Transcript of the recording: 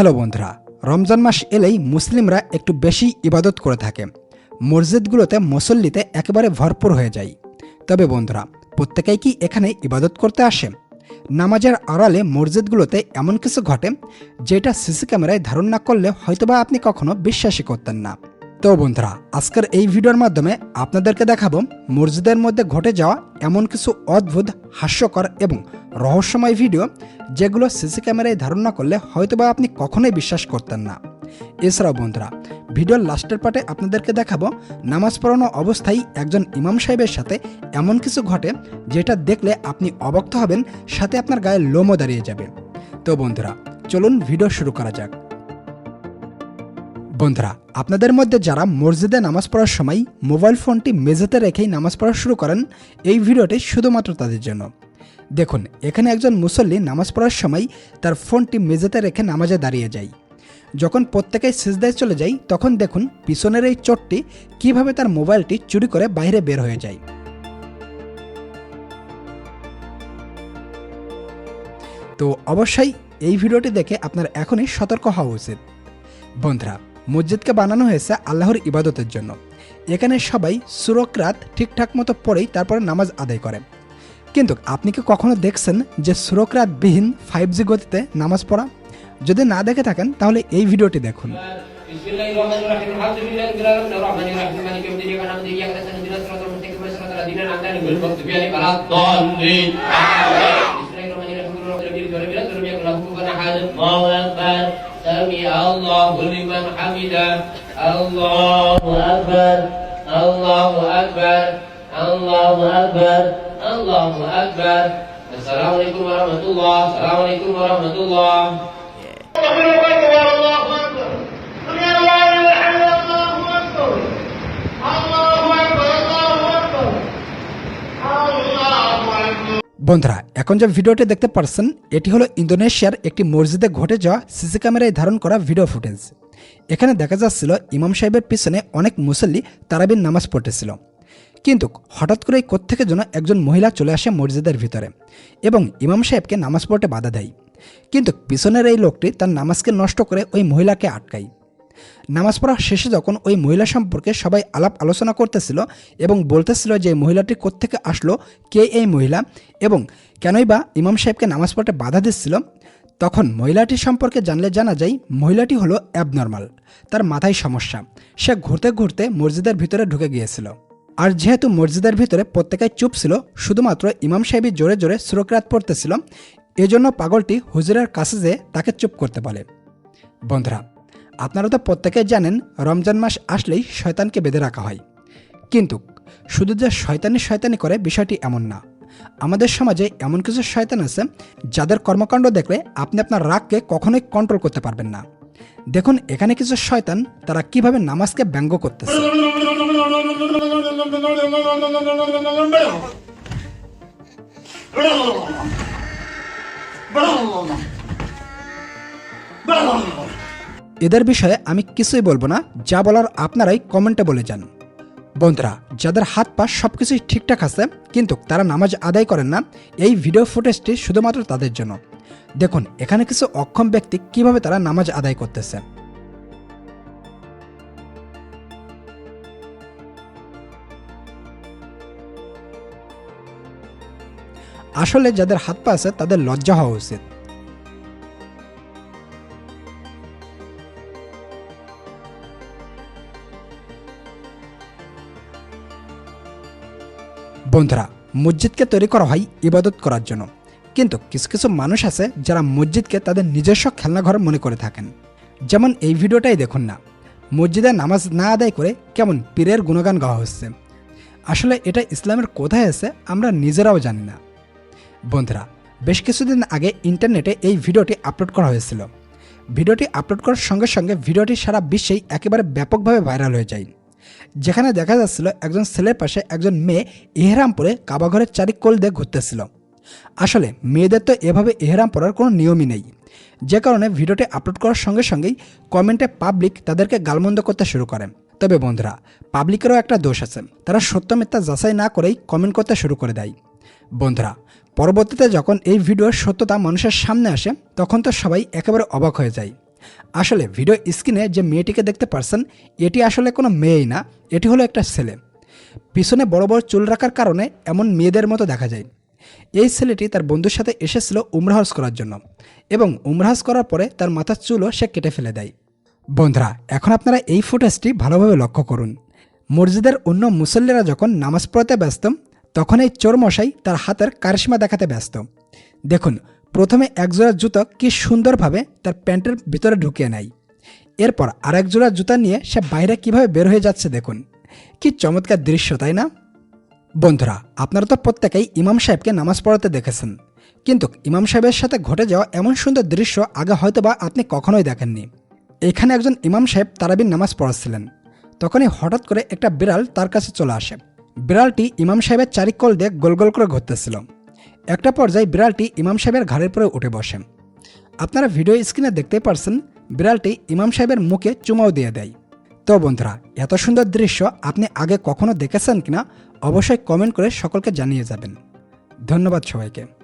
Hello বন্ধুরা, রমজান মাস এলেই মুসলিমরা একটু বেশি ইবাদত করে থাকে। মসজিদগুলোতে মুসল্লিতে একেবারে ভরপুর হয়ে যায়। তবে বন্ধুরা, প্রত্যেকেই কি এখানে ইবাদত করতে আসে? নামাজের আড়ালে মসজিদগুলোতে এমন কিছু ঘটে, যেটা সিসি ক্যামেরায় ধারণ না করলে হয়তোবা আপনি কখনো বিশ্বাসই করতেন না। তো বন্ধুরা, আজকের এই ভিডিওর মাধ্যমে আপনাদেরকে দেখাবো, মসজিদের মধ্যে ঘটে যাওয়া এমন কিছু অদ্ভুত, হাস্যকর এবং রহস্যময় ভিডিও যেগুলো সিসি ক্যামেরায় ধারণ না করলে হয়তোবা আপনি কখনোই বিশ্বাস করতেন না। এছাড়াও বন্ধুরা, ভিডিওর লাস্টের পার্টে আপনাদেরকে দেখাবো, নামাজ পড়ানো অবস্থায় একজন ইমাম সাহেবের সাথে এমন কিছু ঘটে যেটা দেখলে আপনি অবক্ত হবেন, সাথে আপনার গায়ে লোমও দাঁড়িয়ে যাবে। তো বন্ধুরা, চলুন ভিডিও শুরু করা যাক। বন্ধুরা, আপনাদের মধ্যে যারা মসজিদে নামাজ পড়ার সময় মোবাইল ফোনটি মেঝেতে রেখেই নামাজ পড়া শুরু করেন, এই ভিডিওটি শুধুমাত্র তাদের জন্য। দেখুন, এখানে একজন মুসল্লি নামাজ পড়ার সময় তার ফোনটি মেঝেতে রেখে নামাজে দাঁড়িয়ে যায়। যখন প্রত্যেকেই সিজদায় চলে যায়, তখন দেখুন পিছনের এই চোটটি কীভাবে তার মোবাইলটি চুরি করে বাইরে বের হয়ে যায়। তো অবশ্যই এই ভিডিওটি দেখে আপনার এখনই সতর্ক হওয়া উচিত। বন্ধুরা, মসজিদকে বানানো হয়েছে আল্লাহর ইবাদতের জন্য। এখানে সবাই সুরকরাত ঠিকঠাক মতো পড়েই তারপরে নামাজ আদায় করে। কিন্তু আপনি কি কখনো দেখছেন যে সুরকরাতবিহীন ফাইভ জি গতিতে নামাজ পড়া যদি না দেখে থাকেন তাহলে এই ভিডিওটি দেখুন بسم الله الرحمن الرحيم الحمد لله رب العالمين الرحمن الرحيم مالك يوم الدين اياك نعبد واياك نستعين اهدنا الصراط المستقيم صراط الذين انعمت عليهم غير المغضوب عليهم ولا الضالين بسم الله الرحمن الرحيم قل رب العالمين ولم يلد ولم يكن له كفوا احد الله اكبر Allahu Akbar. Assalamualaikum warahmatullahi Assalamualaikum warahmatullahi বন্ধুরা, এখন যে ভিডিওটি দেখতে পারছেন, এটি হলো ইন্দোনেশিয়ার একটি মসজিদে ঘটে যাওয়া সিসি ক্যামেরায় ধারণ করা ভিডিও ফুটেজ। এখানে দেখা যাচ্ছিল ইমাম সাহেবের পিছনে অনেক মুসল্লি তারাবিন নামাজ পড়তেছিল। কিন্তু হঠাৎ করেই কোত্থেকে যেন একজন মহিলা চলে আসে মসজিদের ভিতরে এবং ইমাম সাহেবকে নামাজ পড়তে বাধা দেয়। কিন্তু পিছনের এই লোকটি তার নামাজকে নষ্ট করে ওই মহিলাকে আটকায়। নামাজ পড়া শেষে যখন ওই মহিলা সম্পর্কে সবাই আলাপ আলোচনা করতেছিল এবং বলতেছিল যে মহিলাটি কোত্থেকে আসলো, কে এই মহিলা এবং কেনই বা ইমাম সাহেবকে নামাজ পড়তে বাধা দিচ্ছিল, তখন মহিলাটি সম্পর্কে জানলে জানা যায় মহিলাটি হলো অ্যাবনর্মাল তার মাথায় সমস্যা। সে ঘুরতে ঘুরতে মসজিদের ভিতরে ঢুকে গিয়েছিল। আর যেহেতু মসজিদের ভিতরে প্রত্যেকেই চুপ ছিল, শুধুমাত্র ইমাম সাহেবই জোরে জোরে সুরকরাত পড়তেছিল, এজন্য পাগলটি হুজুরের কাছে যেয়ে তাকে চুপ করতে বলে। বন্ধুরা, আপনারা তো প্রত্যেকেই জানেন, রমজান মাস আসলেই শয়তানকে বেঁধে রাখা হয়। কিন্তু শুধু যে শয়তানি শয়তানি করে বিষয়টি এমন না। আমাদের সমাজে এমন কিছু শয়তান আছে, যাদের কর্মকাণ্ড দেখলে আপনি আপনার রাগকে কখনোই কন্ট্রোল করতে পারবেন না। দেখুন, এখানে কিছু শয়তান তারা কীভাবে নামাজকে ব্যঙ্গ করতেছে। এদের বিষয়ে আমি কিছুই বলব না, যা বলার আপনারাই কমেন্টে বলে যান। বন্ধুরা, যাদের হাত পা সব কিছুই ঠিকঠাক আছে, কিন্তু তারা নামাজ আদায় করেন না, এই ভিডিও ফুটেজটি শুধুমাত্র তাদের জন্য। দেখুন, এখানে কিছু অক্ষম ব্যক্তি কীভাবে তারা নামাজ আদায় করতেছে। আসলে যাদের হাত পা আছে, তাদের লজ্জা হওয়া উচিত। বন্ধুরা, মসজিদকে তৈরি করা হয় ইবাদত করার জন্য। কিন্তু কিছু কিছু মানুষ আছে, যারা মসজিদকে তাদের নিজস্ব খেলনাঘর মনে করে থাকেন। যেমন এই ভিডিওটাই দেখুন না। মসজিদে নামাজ না আদায় করে কেমন পীরের গুণগান গাওয়া হচ্ছে। আসলে এটা ইসলামের কোথায় আছে, আমরা নিজেরাও জানি না। বন্ধুরা, বেশ কিছুদিন আগে ইন্টারনেটে এই ভিডিওটি আপলোড করা হয়েছিল। ভিডিওটি আপলোড করার সঙ্গে সঙ্গে ভিডিওটি সারা বিশ্বেই একেবারে ব্যাপকভাবে ভাইরাল হয়ে যায়। যেখানে দেখা যাচ্ছিল একজন ছেলের পাশে একজন মেয়ে এহেরাম পরে কাবাঘরের চারি কোল দিয়ে ঘুরতেছিল। আসলে মেয়েদের তো এভাবে এহেরাম পরার কোনো নিয়মই নেই। যে কারণে ভিডিওটি আপলোড করার সঙ্গে সঙ্গেই কমেন্টে পাবলিক তাদেরকে গালমন্দ করতে শুরু করে। তবে বন্ধুরা, পাবলিকেরও একটা দোষ আছে। তারা সত্য মিথ্যা যাচাই না করেই কমেন্ট করতে শুরু করে দেয়। বন্ধুরা, পরবর্তীতে যখন এই ভিডিওর সত্যতা মানুষের সামনে আসে, তখন তো সবাই একেবারে অবাক হয়ে যায়। আসলে ভিডিও স্ক্রিনে যে মেয়েটিকে দেখতে পারছেন, এটি আসলে কোনো মেয়েই না, এটি হলো একটা ছেলে। পিছনে বড় বড় চুল রাখার কারণে এমন মেয়েদের মতো দেখা যায়। এই ছেলেটি তার বন্ধুর সাথে এসেছিল উমরাহজ করার জন্য এবং উমরাহজ করার পরে তার মাথার চুলও সে কেটে ফেলে দেয়। বন্ধুরা, এখন আপনারা এই ফুটেজটি ভালোভাবে লক্ষ্য করুন। মসজিদের অন্য মুসল্লিরা যখন নামাজ পড়তে ব্যস্ত তখন এই চোর মশাই তার হাতের কারিশমা দেখাতে ব্যস্ত। দেখুন, প্রথমে একজোড়া জুতো কি সুন্দরভাবে তার প্যান্টের ভিতরে ঢুকিয়ে নেয়। এরপর আরেক জোড়া জুতা নিয়ে সে বাইরে কীভাবে বের হয়ে যাচ্ছে দেখুন। কি চমৎকার দৃশ্য, তাই না? বন্ধুরা, আপনারা তো প্রত্যেকেই ইমাম সাহেবকে নামাজ পড়াতে দেখেছেন। কিন্তু ইমাম সাহেবের সাথে ঘটে যাওয়া এমন সুন্দর দৃশ্য আগে হয়তো বা আপনি কখনোই দেখেননি। এখানে একজন ইমাম সাহেব তারাবির নামাজ পড়াচ্ছিলেন। তখনই হঠাৎ করে একটা বিড়াল তার কাছে চলে আসে। বিড়ালটি ইমাম সাহেবের চারিকল দিয়ে গোল গোল করে ঘুরতেছিল। একটা পর্যায়ে বিড়ালটি ইমাম সাহেবের ঘাড়ের পরে উঠে বসে। আপনারা ভিডিও স্ক্রিনে দেখতে পারছেন, বিড়ালটি ইমাম সাহেবের মুখে চুমাও দিয়ে দেয়। তো বন্ধুরা, এত সুন্দর দৃশ্য আপনি আগে কখনো দেখেছেন কিনা অবশ্যই কমেন্ট করে সকলকে জানিয়ে যাবেন। ধন্যবাদ সবাইকে।